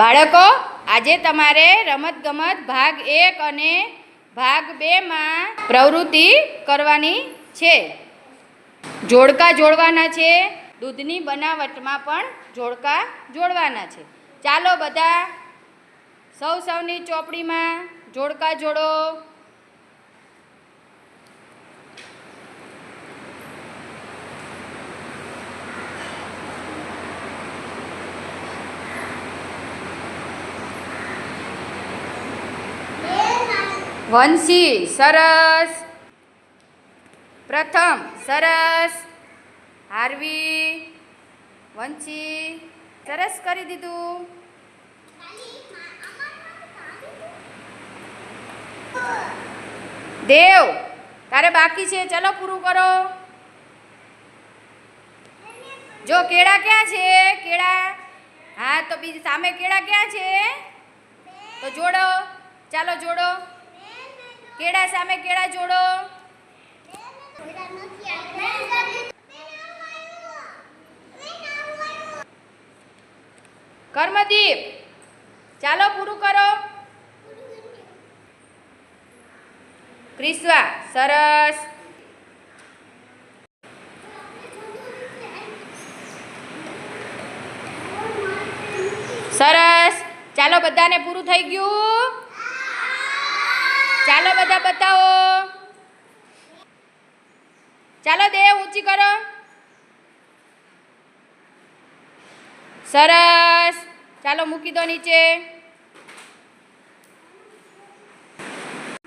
બાળકો, આજે તમારે રમતગમત ભાગ એક અને ભાગ બેમાં પ્રવૃત્તિ કરવાની છે. જોડકા જોડવાના છે, દૂધની બનાવટમાં પણ જોડકા જોડવાના છે. ચાલો બધા સૌ સૌની ચોપડીમાં જોડકા જોડો. વંશી, સરસ. પ્રથમ, સરસ. હાર્વી, વંશી, સરસ કરી દીધું. દેવ, તારે બાકી છે, ચલો પૂરું કરો. જો કેળા ક્યાં છે? કેળા? હા, તો બીજી સામે કેળા ક્યાં છે? તો જોડો, ચાલો જોડો. કેળા સામે કેળા જોડો. કર્મદીપ, ચાલો પૂરું કરો. ક્રિસ્વા સરસ. સરસ. ચાલો બધાને પૂરું થઈ ગયું. ચાલો બધા બતાવો. ચાલો દેહ ઊંચી કરો. સરસ. ચાલો મૂકી દો નીચે.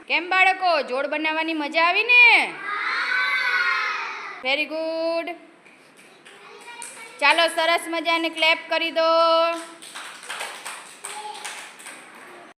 કેમ બાળકો? જોડ બનાવવાની મજા આવી ને? વેરી ગુડ ચાલો સરસ મજાને ક્લેપ કરી દો.